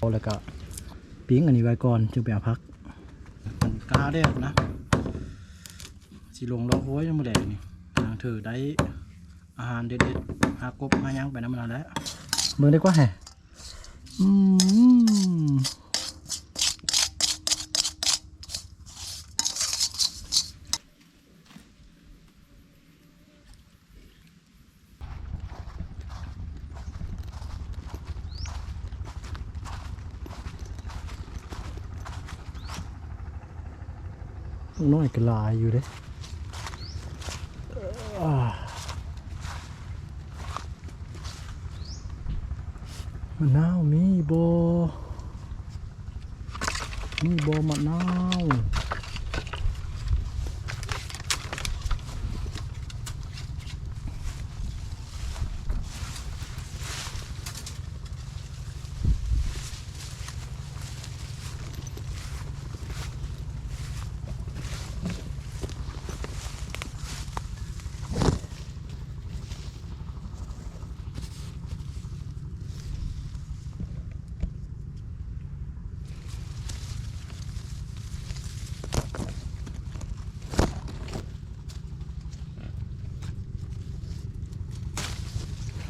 เอาแล้วก็ปิ้งอันนี้ไว้ก่อนจึงไปเอาพักมันกล้าได้นะสิลงรอโว้ยยังไม่แดงนี่นางถือได้อาหารเด็ดๆหากบมายังไปน้ำมันแล้วเมื่อได้กว่าแห่อืม ก็ลายอยู่เด้มันนาวมีโบมีโบมะนาว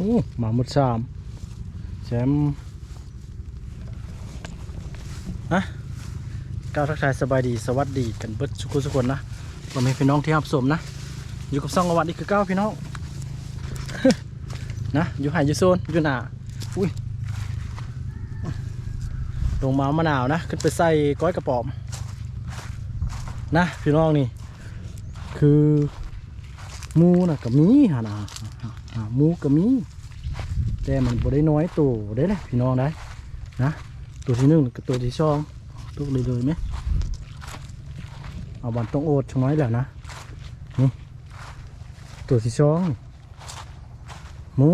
โอ้ หมาหมดสามแชมป์อะก้าวทักทายสบายดีสวัสดีกันเบิดทุกคนทุกคนนะเรามีพี่น้องที่รับสมนะ อยู่กับซ่องละวันนี่คือเก้าพี่น้องนะอยู่ไห่อยู่โซนอยู่หนาอุ้ยลงมามะนาวนะ ขึ้นไปใส่ก้อยกระป๋อม นะพี่น้องนี่ คือมูนะก็มีหานะมูก็มี แต่มันบ่ได้น้อยตัวได้เลยพี่น้องได้นะตัวที่หนึ่งกับตัวที่สองตุกเลยเลยไหมเอาบันต้องโอดช่างน้อยแหละนะนี่ตัวที่สองหมู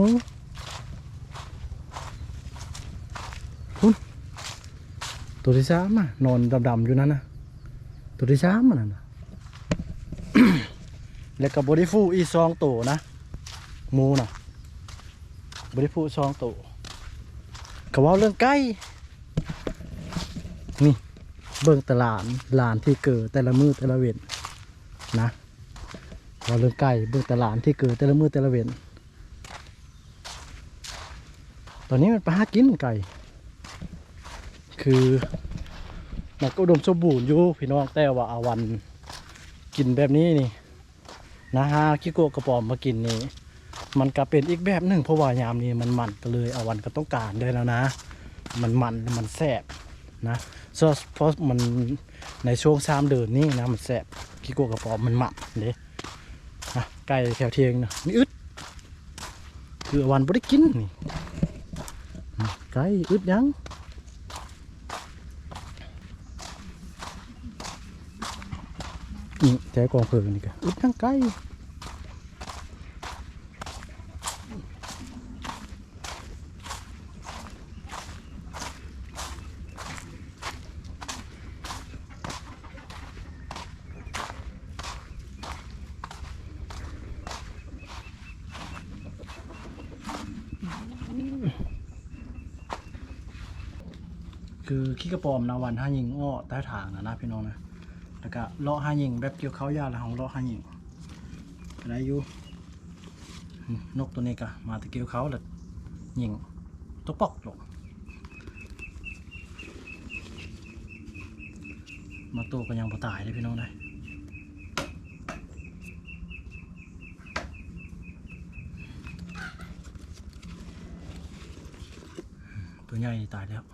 คุณตัวที่สามอะนอนดำๆอยู่นั่นนะตัวที่สามมันนะแล้วก็บริฟูอีซองโตนะหมูน่ะ บริฟูซองโตก็เว่าเรื่องไก่นี่เบิ่งตลาดลานที่เกิดแต่ละมือแต่ละเวนนะเว่าเรื่องไก่เบิ่งตลาดที่เกิดแต่ละมือแต่ละเวนตอนนี้มันไปหากินไก่ คือมันก็ดมสมบูรณ์อยู่พี่น้องแต่ว่าอาวันกินแบบนี้นี่นะฮะคิโกกระป๋อมมากินนี่ มันก็เป็นอีกแบบหนึ่งเพราะว่ายามนี้มันมันก็เลยเอาวันก็ต้องการได้แล้วนะ มันมันมันแสบนะเพราะเพราะมันในช่วงสามเดือนนี้นะมันแสบคิโกะกระป๋อมมันมันเด้นะไก่แถวเทียงนะนี่อึดคืออวันไม่ได้กินนี่ไก่อึดยังนี่แถวกองเพลิงนี่ก็อึดทั้งไก่ คือ ขี้กระปอมนาวันห้ายิงอ้อใต้ถางนะนะพี่น้องนะแล้วก็เลาะห้ายิงแบบเกี่ยวเขายาละของเลาะห้ายิงอะไรอยู่นกตัวนี้ก็มาตะเกียวเขาแล้วยิงตัวปอกลงมาตัวก็ยังบ่ตายเลยพี่น้องเลยตัวใหญ่ตายแล้ว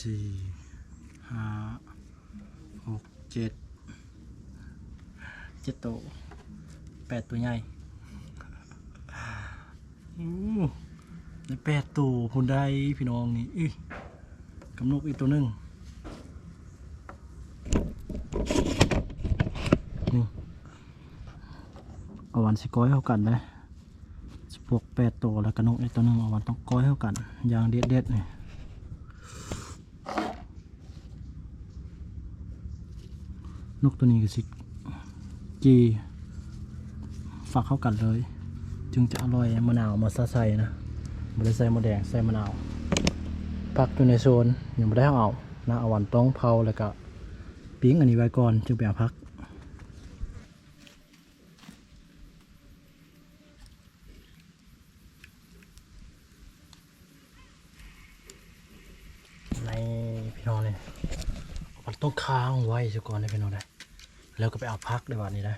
สี่ห้าหกเจ็ดเจ็ดตัวแปดตัวใหญ่อู้ได้แปดตัวคนได้พี่น้องนี่อื้กำนกอีกตัวหนึ่งนี่เอาวันสิก้อยเข้ากันนะพวกแปดตัวแล้วกระนกอีกตัวหนึ่งเอาวันต้องก้อยเข้ากันอย่างเด็ดเด็ดๆนี่ นกตัวนี้ก็สิจีฝักเข้ากันเลย จึงจะอร่อยมะนาวมาซาใส่นะไม่ได้ใส่มะแดงใส่มะนาวผักอยู่ในโซนยังไม่ได้เอานะเอาวันต้องเผาแล้วก็ปิ้งอันนี้ไว้ก่อนจึงไปเอาพัก ในพี่น้องเนี่ยมัน ต้องค้างไว้ซะก่อนนะพี่น้องนะแล้วก็ไปเอาพักในวันนี้นะ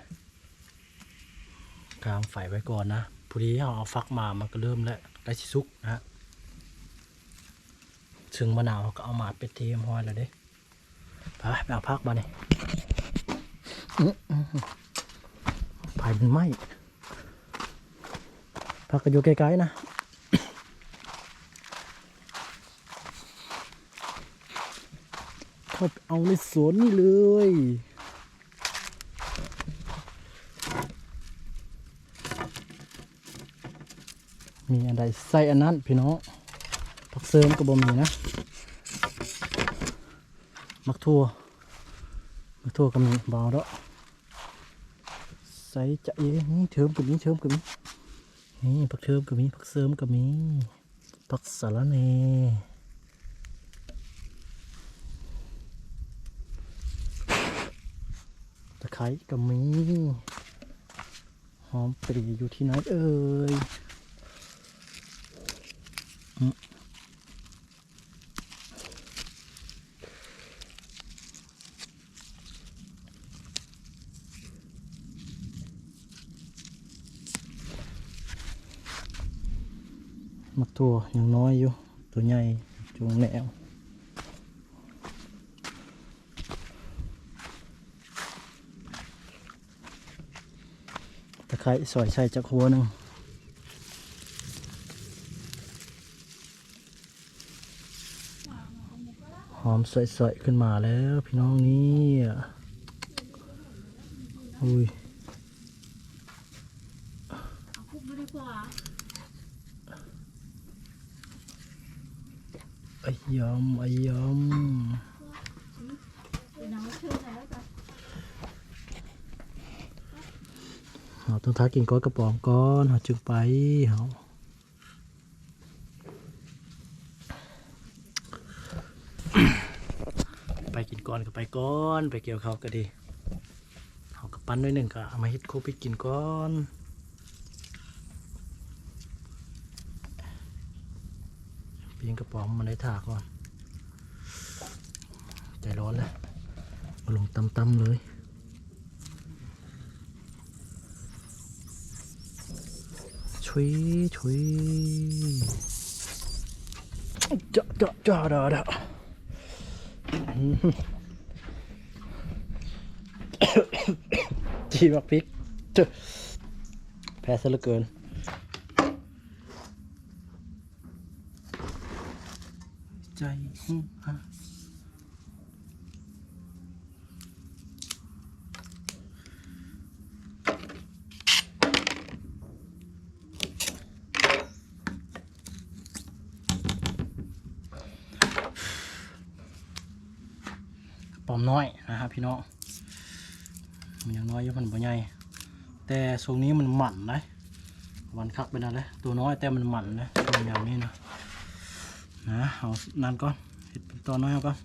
ค้างไฟไว้ก่อนนะพอดีเอาเอาฟักมามันก็เริ่มแล้วได้สิสุกนะฮะซึ่งมะนาวก็เอามาเป็ดเทียมห้อยแล้วเด้ไปไปเอาพักมาเนี่ยไฟมันไหม้พักก็อยู่ใกล้ๆนะ เข้าไปเอาในสวนนี่เลย มีอันใดใส่อันนั้นพี่น้องผักเสริมก็บ่มีนะ มักทั่วมักทั่วก็มีเบาเด้อใส่จะเอ้นี่เทิมกับนี้เทิมกับนี้นี่ผักเทิมกับนี้ผักเสริมกับนี้ผักสะระแหน่ ตะไคร้กับมีหอมปรีอยู่ที่ไหนเอ่ยมมักตัวยังน้อยอยู่ ตัวใหญ่จูงแนว ไคร้สอยใส่จักหัวหนึ่งหอมสวยๆขึ้นมาแล้วพี่น้องนี่อุ้ยเอาคุกไม่ไอ้ยอ้ย เดี๋ยวน้องเชื่อใจแล้วกันำเรา ต้องท้ากินก้อยกระป๋องก่อนเราจึงไปเราไปกินก่อนก็ไปก่อน ไปเกี่ยวเขาก็ดีเอากระปั้นด้วยหนึ่งก็เอามาฮ็ดโคปิกินก่อนปีนกระป๋องมันได้ถาก่อน ใจร้อนแล้วมาลงตำๆเลย ชุยชุยจ้าจ้าจ้าดาดาจีบักพริกแพ้ซะเหลือเกินใจหิฮะ อมน้อยนะครับพี่น้องมันยังน้อยอยู่มันบ่ใหญ่แต่ทรงนี้มันหมันนะวันคักไปนั่นเลยตัวน้อยแต่มันหมันนะตัวอย่างนี้นะนะเอานั่นก่อนเห็ดเป็นตัวน้อยเอาก่อน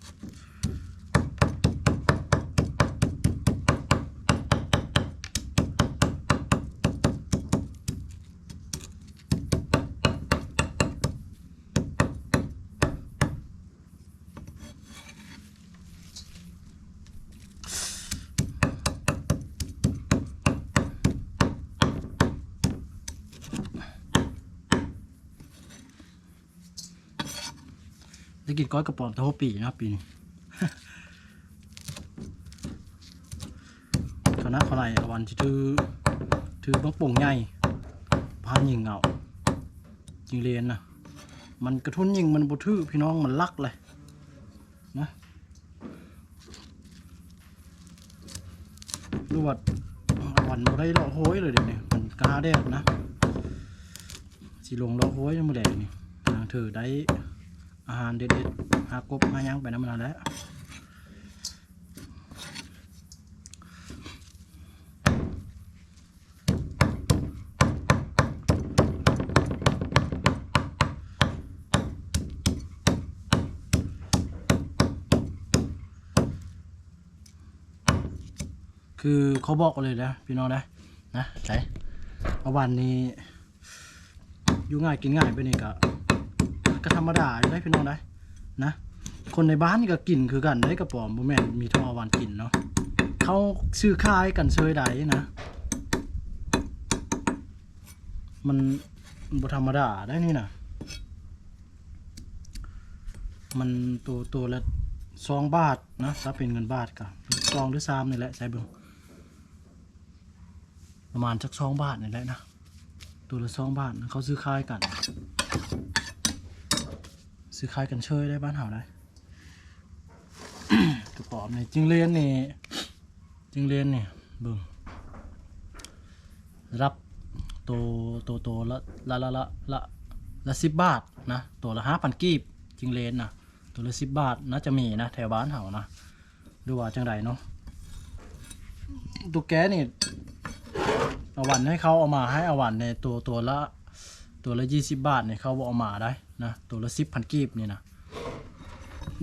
ตะกินก้อยกระป๋อมตะโฮปีนะปีนี้คณะเขาไรอาวันที่ถือถือบังป่งใหญ่พานยิงเอายิงเรียนนะมันกระทุนยิงมันบุทือพี่น้องมันลักเลยนะดูว่าอาวันบ่ได้เลาะโห้ยเลยเดี๋ยวนี้มันกาแดดนะสิลงเลาะโห้ยยังบ่แดดนี่นางเธอได้ อาหารเด็ดๆหากบหายังไปน้ำมันแล้วคือเขาบอกเลยนะพี่น้องนะนะไหนเอาวันนี้อยู่ง่ายกินง่ายไปนี่ก็ ก็ธรรมดาอยู่ได้พี่น้องได้นะ คนในบ้านนี่ก็กินคือกันได้กระป๋อมบ่แม่นมีทอวันกินเนาะเขาซื้อขายกันเซยใดนะ มันบ่ธรรมดาได้นี่นะมันตัวตัวละสองบาทนะถ้าเป็นเงินบาทก็สองหรือสามนี่แหละใช่เบิ่งประมาณสักสองบาทนี่แหละนะตัวละสองบาทนะเขาซื้อขายกัน ซื้อขายกันเชยได้บ้านเฮาได้กระป๋อมนี่จิงเลียนนี่จิงเลียนนี่เบิ่งรับตัวตัวตัวละละละละละละสิบบาทนะตัวละห้าพันกีบจิงเลียนนะตัวละสิบบาทน่าจะมีนะแถวบ้านเฮานะดูว่าจังไดเนาะตัวแกนี่อาวันให้เขาเอามาให้อาวันในตัวตัวละ ตัวละยี่สิบบาทเนี่ยเขาบอกมาได้นะตัวละสิบพันกีบนี่นะ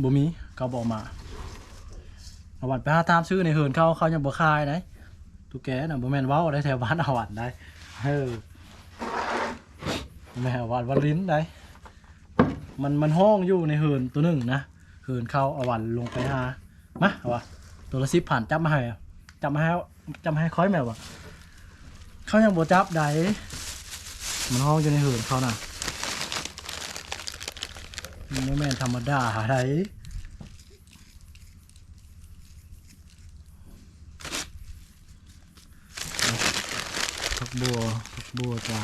บ่มีเขาบอกมาอาวันไปหาตามซื้อในเหินเขาเขายังบ่คายได้ตุ๊กแกน่ะบ่แม่นว้าได้แถวบ้านอาวันได้เออแม่อาวันวันลิ้นได้มันมันห้องอยู่ในเหินตัวหนึ่งนะเหินเขาอาวันลงไปหามาเอาวะตัวละสิบผ่านจับมาให้จับมาให้จับมาให้ค้อยแมววะเขายังบ่จับได้ มันห้องอยู่ในเหินเขาน่ะมันแม่นธรรมดาได้ผักบัวผักบัวจ้า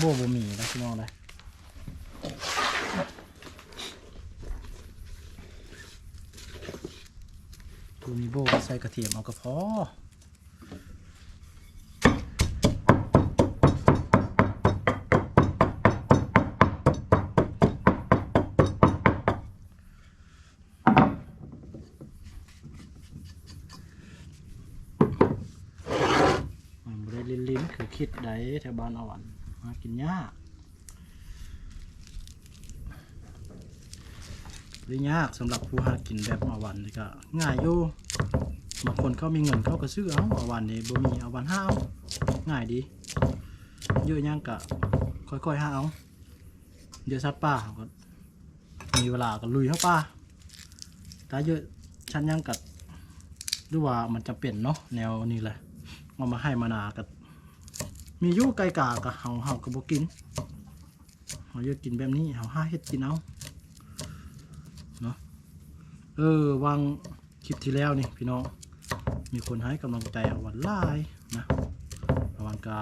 บัวบ่มีนะพี่น้องเลยตูมีโบใส่กระเทียมเอาก็พอมันบ่ได้ลิ้นลิ้นคือคิดได้แถว บ้านอาอันมากินยากได้ยากสำหรับผู้หากินแบบอวันนี่ก็ง่ายอยู่บางคนเขามีเงินเขาก็ซื้อเอาอวันนี่บ่มีอวันห้าเอาง่ายดีเยอะยังกะค่อยๆห้าเอาเดี๋ยวสัตว์ป่าก็มีเวลาก็ลุยเข้าป่าถ้าเยอะชั้นยังกัดหรือว่ามันจะเป็นเนาะแนวนี้แหละเอามาให้มานากับ มียู่ไก่กากับเฮาเฮากับบ่กินเฮาอยากกินแบบนี้เฮาหาเฮ็ดกินเอาเนาะเออวางคลิปที่แล้วนี่พี่น้องมีคนให้กำลังใจเอาวันหลายนะเอาวันกา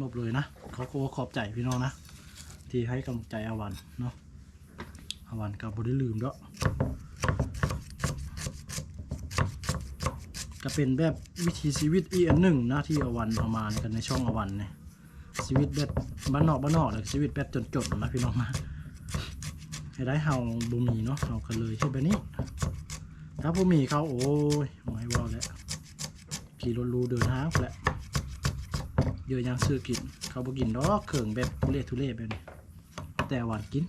มบเลยนะเขาก็ขอบใจพี่น้องนะที่ให้กำลังใจอาวันเนาะอาวันก็บ่ได้ลืมเด้อ ก็เป็นแบบวิถีชีวิตอีกอันหนึ่งนะที่อวันเอามากันในช่องอวันเนี่ยชีวิตแบบบ้านนอกบ้านนอกเลยชีวิตแบบจนๆนะพี่น้องนะให้ได้เฮาบ่มีเนาะเฮาก็เลยเฮ็ดแบบนี้ถ้าบ่มีเขาโอ้ยบ่ว้าแล้วขี่รถรูเดินทางแหละเยอะยังซื้อกิน เขาบ่กินดอกเครื่องแบบทุเรศทุเรศแบบนี้แต่หวานกิน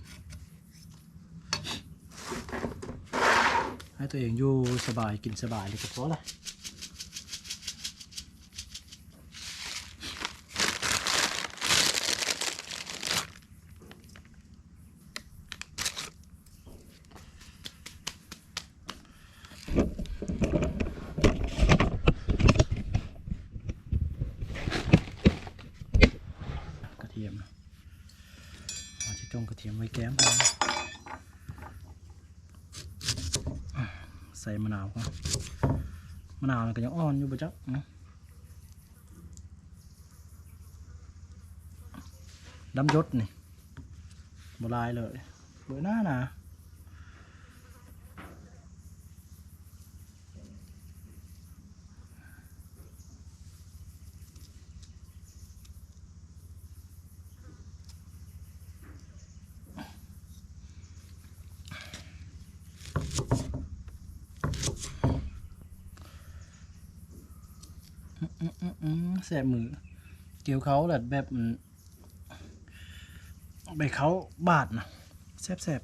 ให้ตัวเองอยู่สบายกินสบายเลยก็พอละ ทียมนะเอาที่ต้มกระเทียมไว้แก้มใส่มะนาวก่อนมะนาวมันก็ยังอ่อนอยู่ปะจ๊ะอื้อดำยศนี่บลายเลยเบอร์หน้านะอื้ออื้ แสบมือเกี่ยวเขาแบบแบบมันใบเขาบาดนะแสบแสบ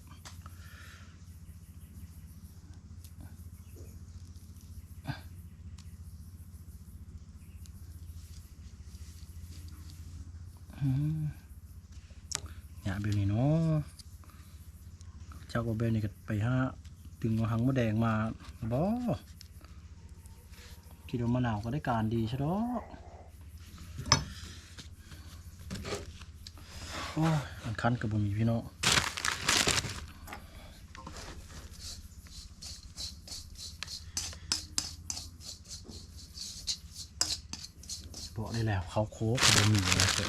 อืมอย่าเบลนี่เนาะเจ้าก็เบลนี่ก็ไปหาตึงหังมะแดงมาบ่คิดว่ามะนาวก็ได้การดีใช่ดอก โอ้อันคันกับบมีพี่น้องบอกได้แล้วเขาโค้กกับบมีนะเจ้า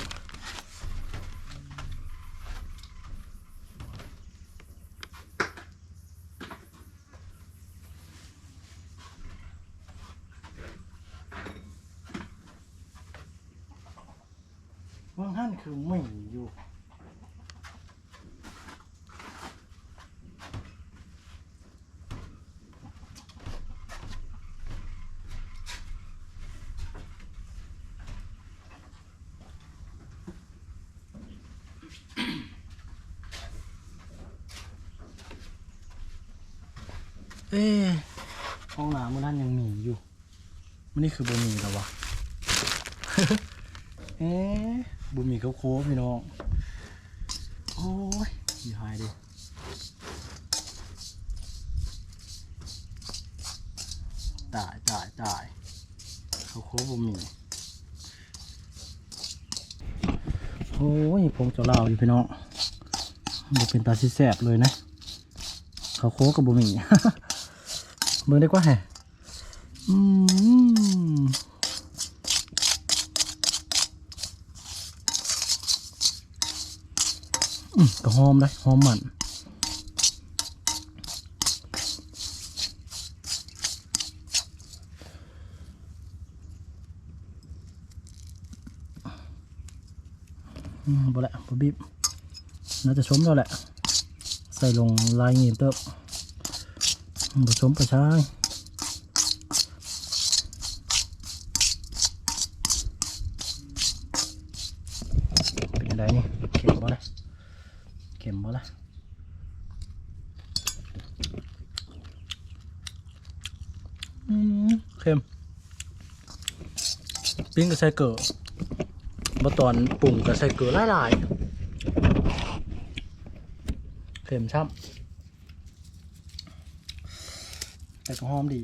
ว่างหั่นคือไม่อยู่ เอ๊ะห้องน้ำมันนั่นยังมีอยู่ มั นี่คือบะหมี่แล้ววะเอ๊บะหมี่เขาโค้งพี่น้อง โอ้ยอย่าหายดิตายตายตายเขาโค้งบะหมี่โอ้ยผมจะเล่าอยู่พี่น้องมันเป็นตาซิแสบเลยนะ เขาโค้กับบะหมี่เบิ่งได้กว่าแฮะ อืมอืมก็หอมเลยหอมมันอืมบ่แหละบ่บีบน่าจะชมแล้วแหละ ใส่ลงลายเงียบเติบผสมไปใช้ ไงนี่เข็มบ่ละเข็มบ่ละอืมเข็มปิ้งกับใส่เกลือมาตอนปรุงกับใส่เกลือหลายๆเข็มช่ำแต่ก็หอมดี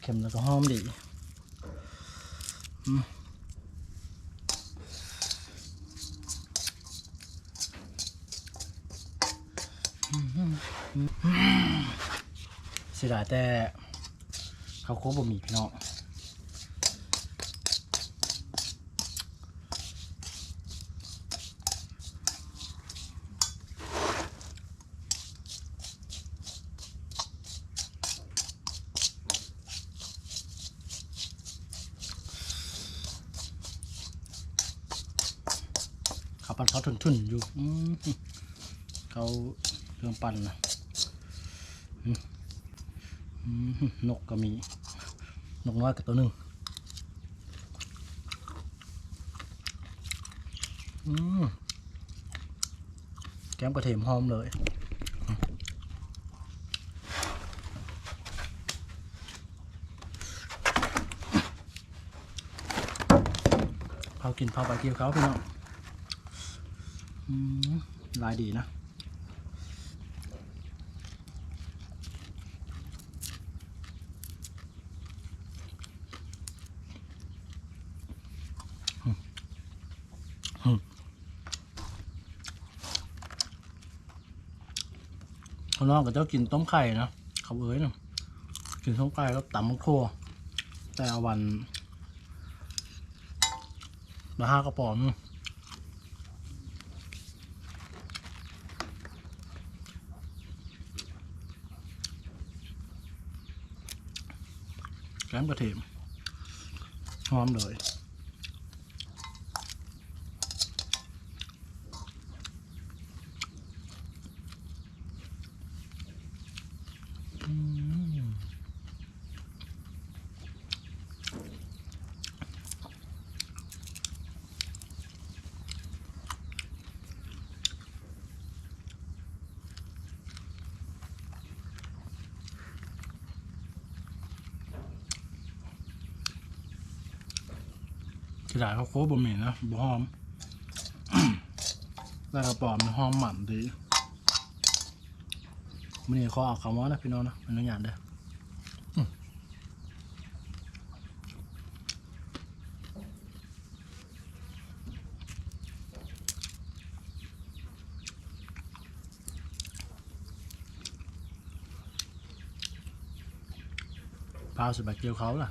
เค็มแล้วก็หอมดี อืมเสียดายแต่เขาโค้บะหมี่พี่น้องเขาปั่นเขาทุนๆอยู่เขาเรื่องปั่นนะ นกก็มี นกน้อยกับตัวหนึ่งแก้มกระเทียมหอมเลยเขากินพาไปเกี่ยวเขาพี่น้องลายดีนะ คนน้องก็เจ้ากินต้มไข่นะเขาเอ้ยนะกินต้มไข่ก็ตำมังโคแต่อวันละห้ากระป๋องแกงกระเทียมหอมเลย อืม กระดาษเขาโคบะหมี่นะบหอมแล้วกระป๋อมนหอมหมันดีมันนี่ขอเอาคำว่านะพี่น้องนะมันต้องอย่างเด้อพาวสบายเกียวเขาล่ะ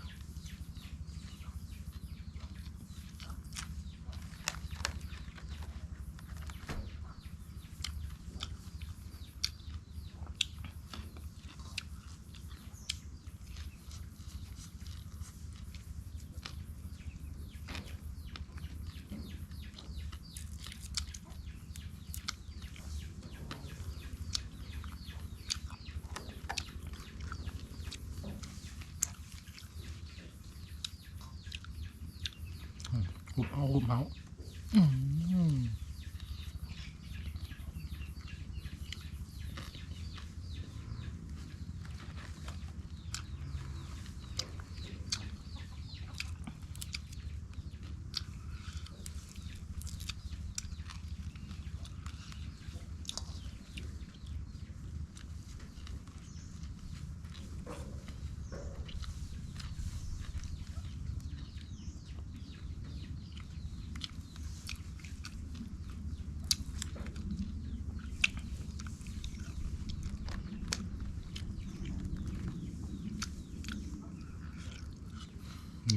หุ บเอาหุบเอาอืม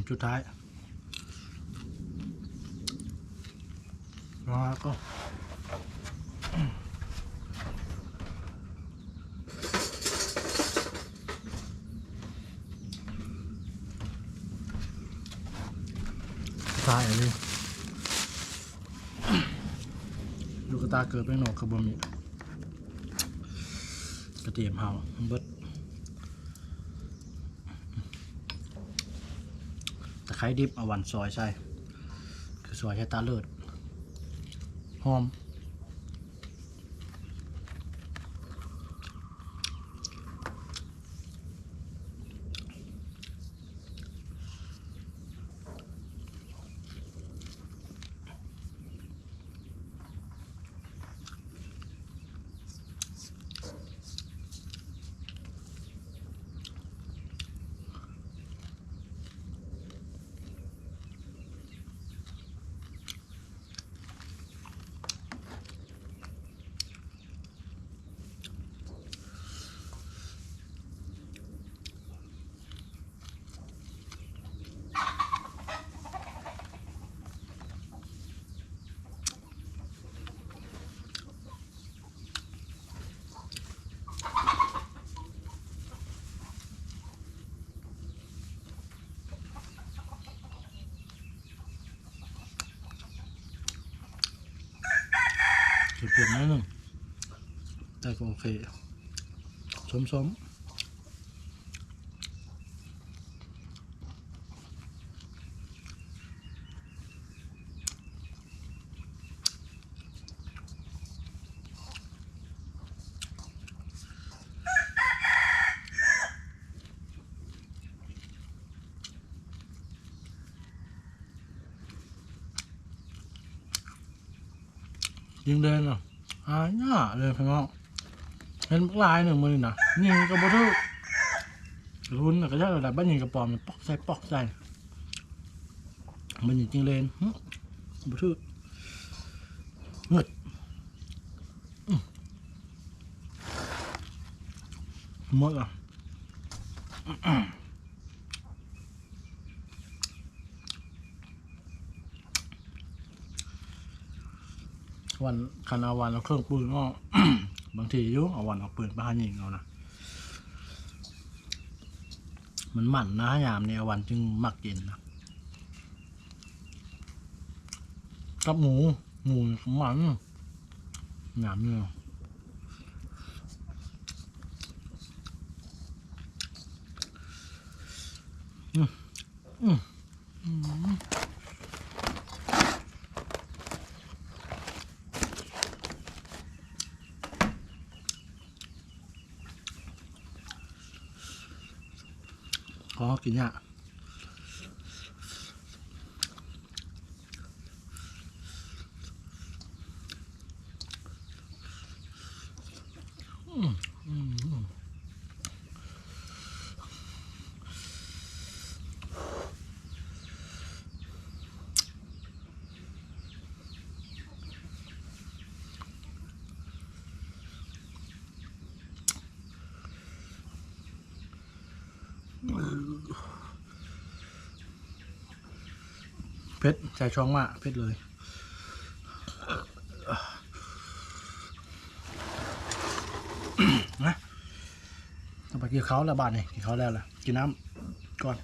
ชุดท้ายแล้วก็สุดท้ายอันนี้ลูกตาเกิดเป็นหนอกกระบมี่กระเทียมเห่าเบิด ตะไคร้ ดิบเอาหวันซอยใช่คือซอยใช้ตาเลิศหอม เปลี่ยนิดนึงแต่ก็โอเคสมๆยิงเดินอะหายหน้าเลยพี่น้องเหลายหนึ่งมือนี่นะยิงกระบอกทุกรุนก็ใช่ระดับบ้านยิงกระปอมปอกใส่ปอกใส่มันยิงจริงเลนกระบอกทุกเงึดอืมหมดอะวันคันาวันเอาเครื่องปืนก็ บางทียุเอาวันเอาปืนไปหายิงเอานะมันหมั่นนะยามเนี่ยวันจึงมักกินนะกับหมูหมูหมันหยามเนี่ยอืมอืม ขอกินเนี่ยอืมอืมอืม เพชรใส่ช่องมากเพชรเลยนะต้องไปกินเขาแล้วบาทนี่กินเขาแล้วล่ะ กินน้ำก่อน